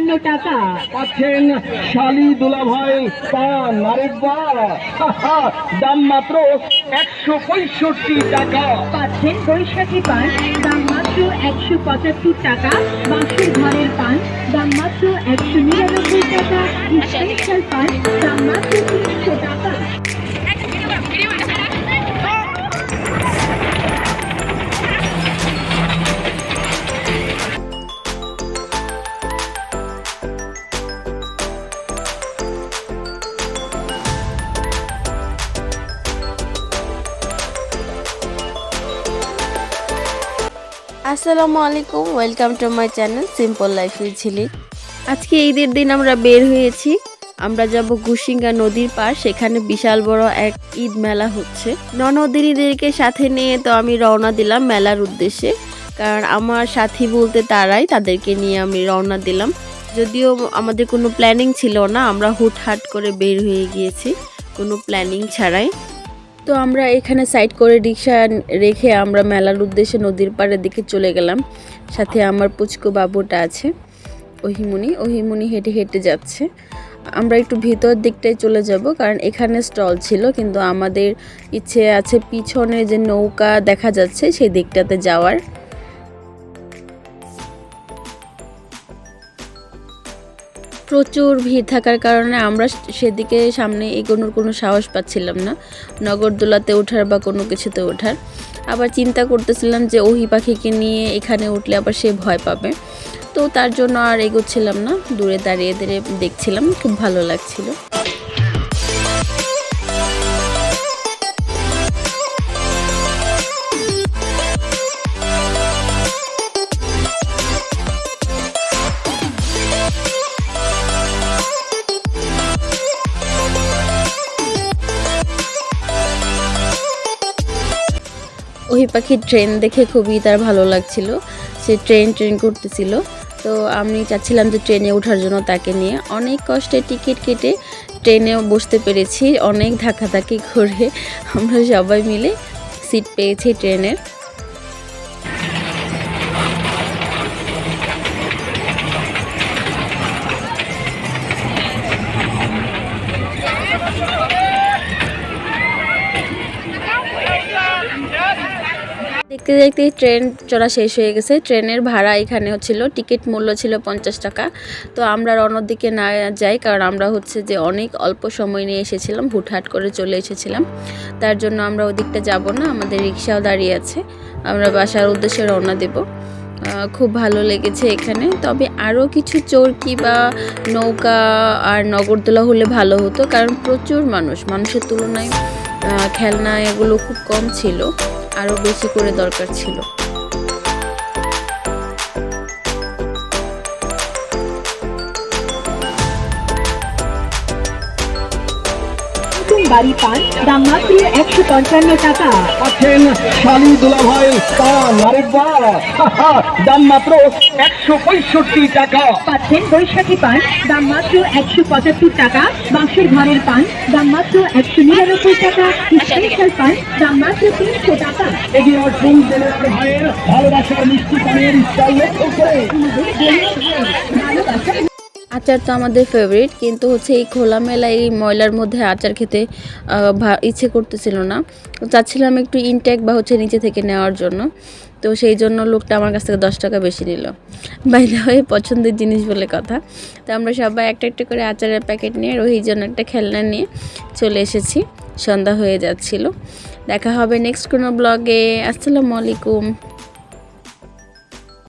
পঞ্চান্ন টাকা। পাচ্ছেন শালি দুলাভাই পান আরেক দাম মাত্র একশো পঁয়ষট্টি টাকা। পাচ্ছেন বৈশাখী পান দাম মাত্র একশো পঁচাত্তর টাকা। বাঁশের ঘরের পান দাম মাত্র একশো নিরানব্বই টাকা। স্পেশাল পান দাম মাত্র আসসালামু আলাইকুম welcome to my channel simple life with Jhilik আজকে ঈদের দিন আমরা বের হয়েছি। আমরা যাব গুসিঙ্গা নদীর পার সেখানে বিশাল বড় এক ঈদ মেলা হচ্ছে। ননদিনীদেরকে সাথে নিয়ে তো আমি রওনা দিলাম মেলার উদ্দেশ্যে। কারণ আমার সাথী বলতে তারাই, তাদেরকে নিয়ে আমি রওনা দিলাম। যদিও আমাদের কোনো প্ল্যানিং ছিল না, আমরা হুটহাট করে বের হয়ে গিয়েছি। কোনো প্ল্যানিং ছাড়াই। তো আমরা এখানে সাইড করে রিক্সা রেখে আমরা মেলার উদ্দেশ্যে নদীর পাড়ের দিকে চলে গেলাম। সাথে আমার পুচকো বাবুটা আছে ওহিমুনি ওহিমুনি হেঁটে হেঁটে যাচ্ছে। আমরা একটু ভিতর দিকটায় চলে যাব কারণ এখানে স্টল ছিল, কিন্তু আমাদের ইচ্ছে আছে পিছনে যে নৌকা দেখা যাচ্ছে সেই দিকটাতে যাওয়ার। প্রচুর ভিড় থাকার কারণে আমরা সেদিকে সামনে এগোনোর কোনো সাহস পাচ্ছিলাম না। নগরদোলাতে ওঠার বা কোনো কিছুতে ওঠার। আবার চিন্তা করতেছিলাম যে ওহি পাখিকে নিয়ে এখানে উঠলে আবার সে ভয় পাবে। তো তার জন্য আর এগোচ্ছিলাম না। দূরে দাঁড়িয়ে দাঁড়িয়ে দেখছিলাম, খুব ভালো লাগছিল। ওই পাখির ট্রেন দেখে খুবই তার ভালো লাগছিল। সে ট্রেন ট্রেন করতেছিল। তো আমি চাচ্ছিলাম যে ট্রেনে ওঠার জন্য তাকে নিয়ে। অনেক কষ্টে টিকিট কেটে ট্রেনে বসতে পেরেছি। অনেক ধাক্কাধাক্কি ঘুরে আমরা সবাই মিলে সিট পেয়েছি ট্রেনের দেখতে দেখতে ট্রেন চড়া শেষ হয়ে গেছে। ট্রেনের ভাড়া এখানে হচ্ছিল, টিকিট মূল্য ছিল পঞ্চাশ টাকা। তো আমরা রওনার দিকে না যাই, কারণ আমরা হচ্ছে যে অনেক অল্প সময় নিয়ে এসেছিলাম, হুটহাট করে চলে এসেছিলাম। তার জন্য আমরা ওদিকটা যাব না, আমাদের রিক্সাও দাঁড়িয়ে আছে। আমরা বাসার উদ্দেশ্যে রওনা দেব। খুব ভালো লেগেছে এখানে। তবে আরও কিছু চরকি বা নৌকা আর নগরদোলা হলে ভালো হতো, কারণ প্রচুর মানুষ। মানুষের তুলনায় খেলনা এগুলো খুব কম ছিল। আরও বেশি করে দরকার ছিল। বাড়ি পান দাম মাত্র একশো পঞ্চান্ন টাকা। পাচ্ছেন শালি দুলাভাই পান দাম মাত্র একশো পঁয়ষট্টি টাকা। পাচ্ছেন বৈশাখী পান দাম মাত্র একশো পঁচাত্তর টাকা। বাঁশের ঘরের পান দাম মাত্র একশো নিরানব্বই টাকা। স্পেশাল পান দাম মাত্র তিনশো টাকা। এগিয়ে আসুন ভাইয়ের ভালোবাসার মিষ্টি পানের লক্ষ্য করে ভালোবাসা আচার তো আমাদের ফেভারিট কিন্তু হচ্ছে এই খোলামেলা এই ময়লার মধ্যে আচার খেতে ইচ্ছে করতেছিল না। চাচ্ছিলাম একটু ইনটেক বা হচ্ছে নিচে থেকে নেওয়ার জন্য। তো সেই জন্য লোকটা আমার কাছ থেকে দশ টাকা বেশি নিল। বাইরে হয়ে পছন্দের জিনিস বলে কথা। তো আমরা সবাই একটা একটা করে আচারের প্যাকেট নিয়ে রোহির জন্য একটা খেলনা নিয়ে চলে এসেছি। সন্ধ্যা হয়ে যাচ্ছিল। দেখা হবে নেক্সট কোনো ব্লগে আসসালামু আলাইকুম।